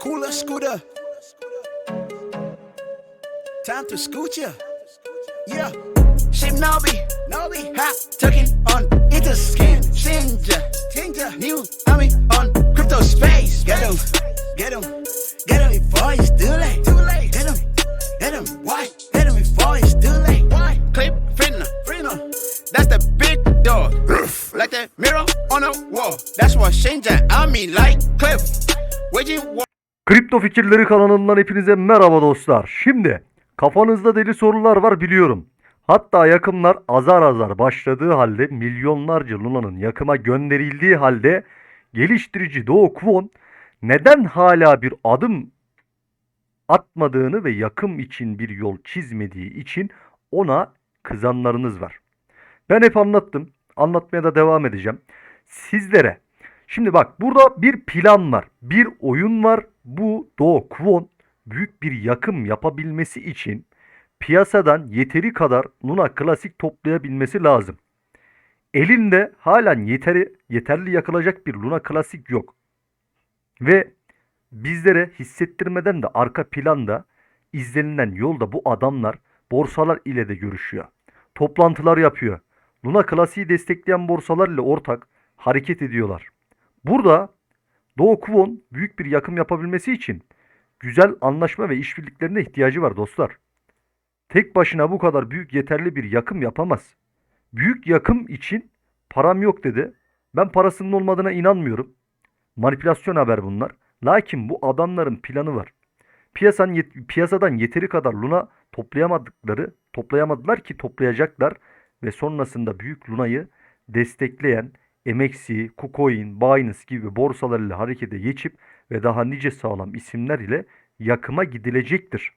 Cooler scooter. Time to scoot ya. Yeah. Ship Nobi. Nobi. Hot tucking on into skin. Ginger. Ginger. New army on crypto space. Get him. Get him. Get him before it's too late. Too late. Get him. Get him. Why? Get him before it's too late. Why? Clip Finna. Finna. That's the big dog. like that mirror on a wall. That's what Shinja I mean like Cliff. Waging war. Kripto Fikirleri kanalından hepinize merhaba dostlar. Şimdi kafanızda deli sorular var biliyorum. Hatta yakımlar azar azar başladığı halde milyonlarca Luna'nın yakıma gönderildiği halde geliştirici Doğu Kwon neden hala bir adım atmadığını ve yakım için bir yol çizmediği için ona kızanlarınız var. Ben hep anlattım. Anlatmaya da devam edeceğim. Sizlere Şimdi bak burada bir plan var. Bir oyun var. Bu Do Kwon büyük bir yakım yapabilmesi için piyasadan yeteri kadar Luna Klasik toplayabilmesi lazım. Elinde halen yeteri, yeterli yakılacak bir Luna Klasik yok. Ve bizlere hissettirmeden de arka planda izlenilen yolda bu adamlar borsalar ile de görüşüyor. Toplantılar yapıyor. Luna Klasik'i destekleyen borsalar ile ortak hareket ediyorlar. Burada Doğu Kwon büyük bir yakım yapabilmesi için güzel anlaşma ve işbirliklerine ihtiyacı var dostlar. Tek başına bu kadar büyük yeterli bir yakım yapamaz. Büyük yakım için param yok dedi. Ben parasının olmadığına inanmıyorum. Manipülasyon haber bunlar. Lakin bu adamların planı var. Piyasanın yet- piyasadan yeteri kadar Luna toplayamadıkları, toplayamadılar ki toplayacaklar ve sonrasında büyük Luna'yı destekleyen MXC, KuCoin, Binance gibi borsalarıyla harekete geçip ve daha nice sağlam isimler ile yakıma gidilecektir.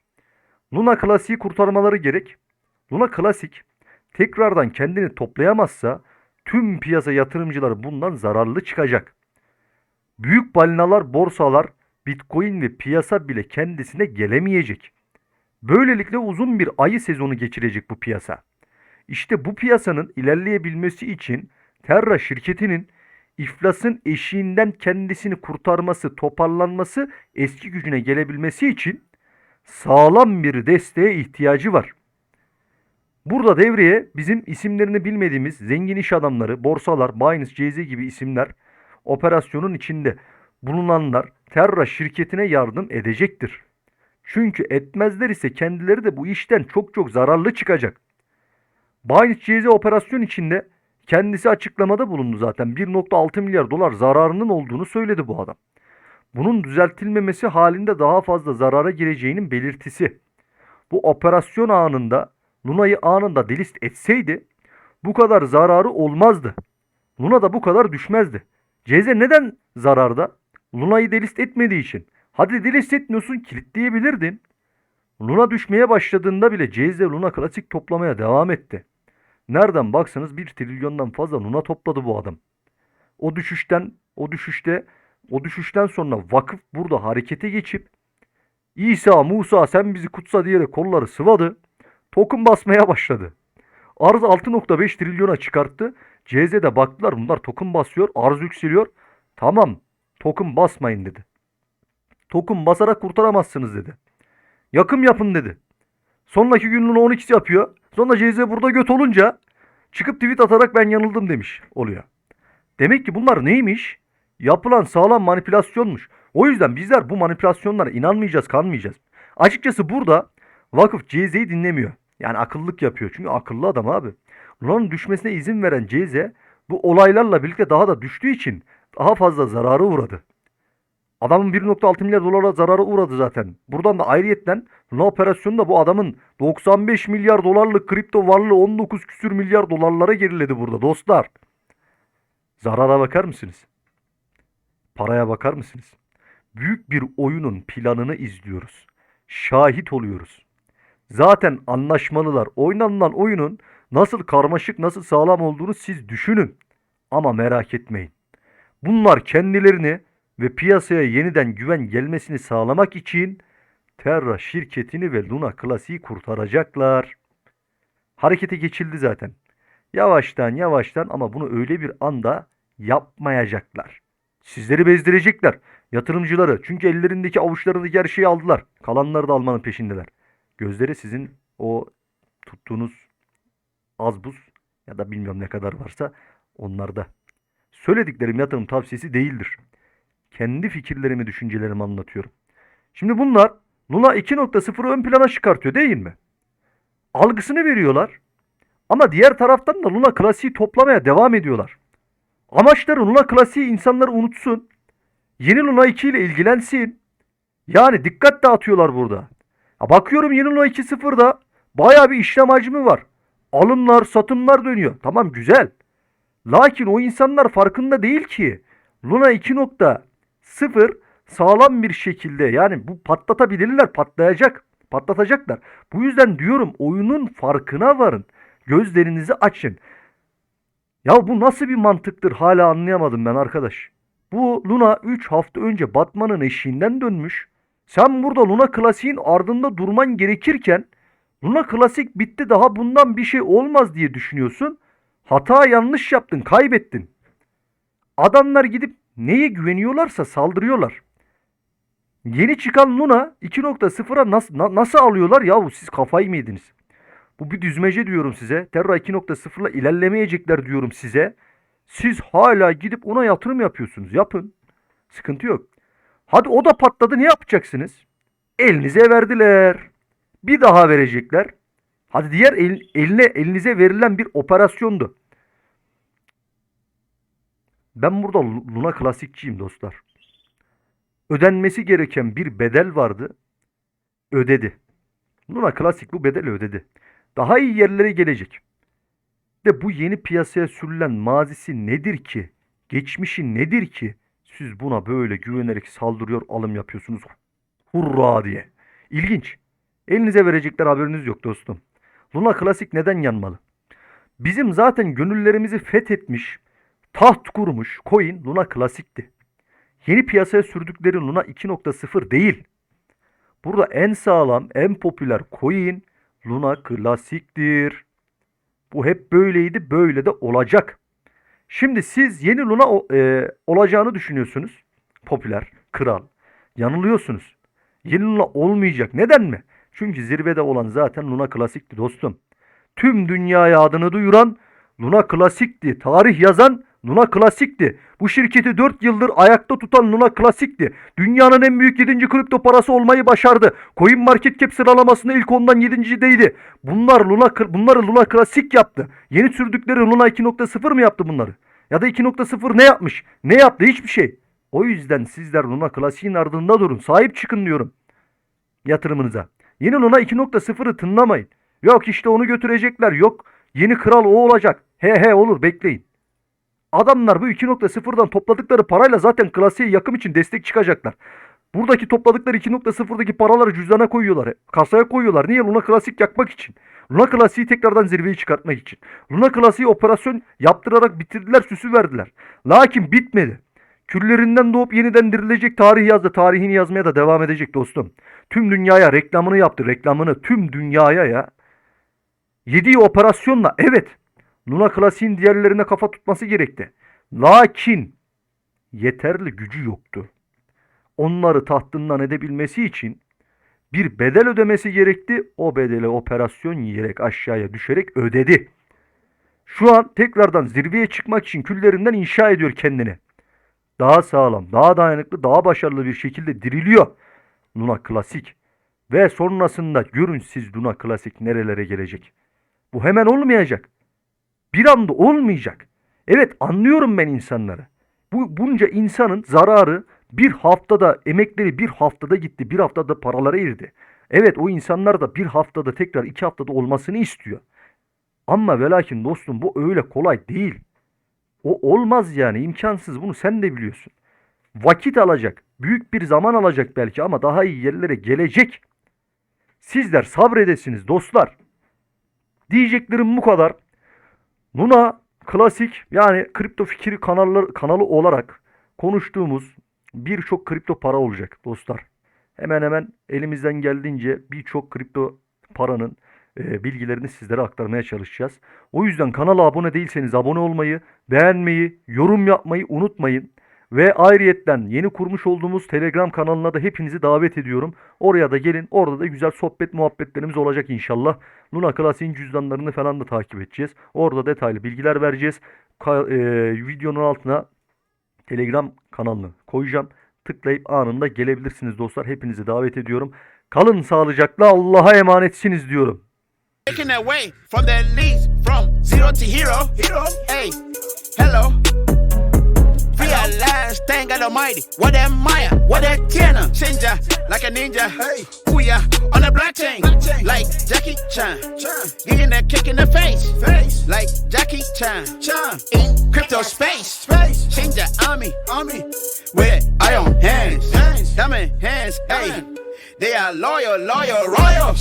Luna Classic'i kurtarmaları gerek. Luna Classic tekrardan kendini toplayamazsa tüm piyasa yatırımcıları bundan zararlı çıkacak. Büyük balinalar, borsalar, Bitcoin ve piyasa bile kendisine gelemeyecek. Böylelikle uzun bir ayı sezonu geçirecek bu piyasa. İşte bu piyasanın ilerleyebilmesi için Terra şirketinin iflasın eşiğinden kendisini kurtarması, toparlanması, eski gücüne gelebilmesi için sağlam bir desteğe ihtiyacı var. Burada devreye bizim isimlerini bilmediğimiz zengin iş adamları, borsalar, Binance, CZ gibi isimler operasyonun içinde bulunanlar Terra şirketine yardım edecektir. Çünkü etmezler ise kendileri de bu işten çok çok zararlı çıkacak. Binance CZ operasyon içinde kendisi açıklamada bulundu zaten. 1.6 milyar dolar zararının olduğunu söyledi bu adam. Bunun düzeltilmemesi halinde daha fazla zarara gireceğinin belirtisi. Bu operasyon anında Luna'yı anında delist etseydi bu kadar zararı olmazdı. Luna da bu kadar düşmezdi. CZ neden zararda? Luna'yı delist etmediği için. Hadi delist etmiyorsun kilitleyebilirdin. Luna düşmeye başladığında bile CZ Luna klasik toplamaya devam etti. Nereden baksanız 1 trilyondan fazla Luna topladı bu adam. O düşüşten, o düşüşte, o düşüşten sonra vakıf burada harekete geçip İsa, Musa sen bizi kutsa diyerek kolları sıvadı. Token basmaya başladı. Arz 6.5 trilyona çıkarttı. CZ'de baktılar bunlar token basıyor, arz yükseliyor. Tamam, token basmayın dedi. Token basarak kurtaramazsınız dedi. Yakım yapın dedi. Sonraki gününün 12'si yapıyor. Sonra CZ burada göt olunca çıkıp tweet atarak ben yanıldım demiş oluyor. Demek ki bunlar neymiş? Yapılan sağlam manipülasyonmuş. O yüzden bizler bu manipülasyonlara inanmayacağız, kanmayacağız. Açıkçası burada vakıf CZ'yi dinlemiyor. Yani akıllık yapıyor. Çünkü akıllı adam abi. Luna'nın düşmesine izin veren CZ bu olaylarla birlikte daha da düştüğü için daha fazla zararı uğradı. Adamın 1.6 milyar dolara zararı uğradı zaten. Buradan da ayrıyetten Luna operasyonunda bu adamın 95 milyar dolarlık kripto varlığı 19 küsür milyar dolarlara geriledi burada dostlar. Zarara bakar mısınız? Paraya bakar mısınız? Büyük bir oyunun planını izliyoruz. Şahit oluyoruz. Zaten anlaşmalılar. Oynanılan oyunun nasıl karmaşık, nasıl sağlam olduğunu siz düşünün. Ama merak etmeyin. Bunlar kendilerini ve piyasaya yeniden güven gelmesini sağlamak için Terra şirketini ve Luna Classic'i kurtaracaklar. Harekete geçildi zaten. Yavaştan yavaştan ama bunu öyle bir anda yapmayacaklar. Sizleri bezdirecekler. Yatırımcıları. Çünkü ellerindeki avuçlarındaki her şeyi aldılar. Kalanları da almanın peşindeler. Gözleri sizin o tuttuğunuz az buz ya da bilmiyorum ne kadar varsa onlarda. Söylediklerim yatırım tavsiyesi değildir. Kendi fikirlerimi, düşüncelerimi anlatıyorum. Şimdi bunlar Luna 2.0'ı ön plana çıkartıyor değil mi? Algısını veriyorlar. Ama diğer taraftan da Luna klasiği toplamaya devam ediyorlar. Amaçları Luna klasiği insanları unutsun. Yeni Luna 2 ile ilgilensin. Yani dikkat dağıtıyorlar burada. Ya bakıyorum yeni Luna 2.0'da baya bir işlem hacmi var. Alımlar, satımlar dönüyor. Tamam güzel. Lakin o insanlar farkında değil ki. Luna 2.0 sağlam bir şekilde yani bu patlatabilirler, patlayacak, patlatacaklar. Bu yüzden diyorum oyunun farkına varın. Gözlerinizi açın. Ya bu nasıl bir mantıktır hala anlayamadım ben arkadaş. Bu Luna 3 hafta önce Batman'ın eşiğinden dönmüş. Sen burada Luna Klasik'in ardında durman gerekirken Luna Klasik bitti daha bundan bir şey olmaz diye düşünüyorsun. Hata yanlış yaptın, kaybettin. Adamlar gidip neye güveniyorlarsa saldırıyorlar. Yeni çıkan Luna 2.0'a nasıl, na- nasıl alıyorlar yahu siz kafayı mı yediniz? Bu bir düzmece diyorum size. Terra 2.0'la ilerlemeyecekler diyorum size. Siz hala gidip ona yatırım yapıyorsunuz. Yapın. Sıkıntı yok. Hadi o da patladı ne yapacaksınız? Elinize verdiler. Bir daha verecekler. Hadi diğer el- eline elinize verilen bir operasyondu. Ben burada Lu- Luna klasikçiyim dostlar. Ödenmesi gereken bir bedel vardı. Ödedi. Luna klasik bu bedeli ödedi. Daha iyi yerlere gelecek. De bu yeni piyasaya sürülen mazisi nedir ki? Geçmişi nedir ki? Siz buna böyle güvenerek saldırıyor, alım yapıyorsunuz. Hurra diye. İlginç. Elinize verecekler haberiniz yok dostum. Luna Klasik neden yanmalı? Bizim zaten gönüllerimizi fethetmiş, taht kurmuş coin Luna Klasik'ti. Yeni piyasaya sürdükleri Luna 2.0 değil. Burada en sağlam, en popüler coin Luna Klasik'tir. Bu hep böyleydi, böyle de olacak. Şimdi siz yeni Luna e, olacağını düşünüyorsunuz. Popüler, kral. Yanılıyorsunuz. Yeni Luna olmayacak. Neden mi? Çünkü zirvede olan zaten Luna Klasik'ti dostum. Tüm dünyaya adını duyuran Luna Klasik'ti. Tarih yazan Luna Klasik'ti. Bu şirketi 4 yıldır ayakta tutan Luna Klasik'ti. Dünyanın en büyük 7. kripto parası olmayı başardı. Coin Market Cap sıralamasında ilk ondan 7.deydi. Bunlar Luna bunları Luna Klasik yaptı. Yeni sürdükleri Luna 2.0 mı yaptı bunları? Ya da 2.0 ne yapmış? Ne yaptı? Hiçbir şey. O yüzden sizler Luna Klasik'in ardında durun. Sahip çıkın diyorum yatırımınıza. Yeni Luna 2.0'ı tınlamayın. Yok işte onu götürecekler. Yok yeni kral o olacak. He he olur bekleyin. Adamlar bu 2.0'dan topladıkları parayla zaten klasiğe yakım için destek çıkacaklar. Buradaki topladıkları 2.0'daki paraları cüzdana koyuyorlar. Kasaya koyuyorlar. Niye? Luna Klasik yakmak için. Luna Klasik'i tekrardan zirveyi çıkartmak için. Luna Klasik'i operasyon yaptırarak bitirdiler, süsü verdiler. Lakin bitmedi. Küllerinden doğup yeniden dirilecek tarih yazdı. Tarihini yazmaya da devam edecek dostum. Tüm dünyaya reklamını yaptı. Reklamını tüm dünyaya ya. Yediği operasyonla evet Luna Klasik'in diğerlerine kafa tutması gerekti. Lakin yeterli gücü yoktu. Onları tahtından edebilmesi için bir bedel ödemesi gerekti. O bedeli operasyon yiyerek aşağıya düşerek ödedi. Şu an tekrardan zirveye çıkmak için küllerinden inşa ediyor kendini. Daha sağlam, daha dayanıklı, daha başarılı bir şekilde diriliyor Luna Klasik. Ve sonrasında görün siz Luna Klasik nerelere gelecek. Bu hemen olmayacak. Bir anda olmayacak. Evet anlıyorum ben insanları. Bu bunca insanın zararı bir haftada emekleri bir haftada gitti. Bir haftada paralara eridi. Evet o insanlar da bir haftada tekrar iki haftada olmasını istiyor. Ama ve lakin dostum bu öyle kolay değil. O olmaz yani imkansız bunu sen de biliyorsun. Vakit alacak. Büyük bir zaman alacak belki ama daha iyi yerlere gelecek. Sizler sabredesiniz dostlar. Diyeceklerim bu kadar. Luna klasik yani kripto fikri kanalları, kanalı olarak konuştuğumuz birçok kripto para olacak dostlar. Hemen hemen elimizden geldiğince birçok kripto paranın e, bilgilerini sizlere aktarmaya çalışacağız. O yüzden kanala abone değilseniz abone olmayı, beğenmeyi, yorum yapmayı unutmayın. Ve ayrıyetten yeni kurmuş olduğumuz Telegram kanalına da hepinizi davet ediyorum. Oraya da gelin. Orada da güzel sohbet muhabbetlerimiz olacak inşallah. Luna Classic'in cüzdanlarını falan da takip edeceğiz. Orada detaylı bilgiler vereceğiz. Ka- e, videonun altına Telegram kanalını koyacağım. Tıklayıp anında gelebilirsiniz dostlar. Hepinizi davet ediyorum. Kalın sağlıcakla Allah'a emanetsiniz diyorum. Hello. Free at last, thank God Almighty. What that Maya, what that Tiana, Shinja, like a ninja. Hey, ooh yeah, on the blockchain, like Jackie Chan. Getting that kick in the face, face, like Jackie Chan. Chan. In crypto space, space. Shinja army, army. With iron hands, hands, diamond hands. Hey, they are loyal, loyal, royal.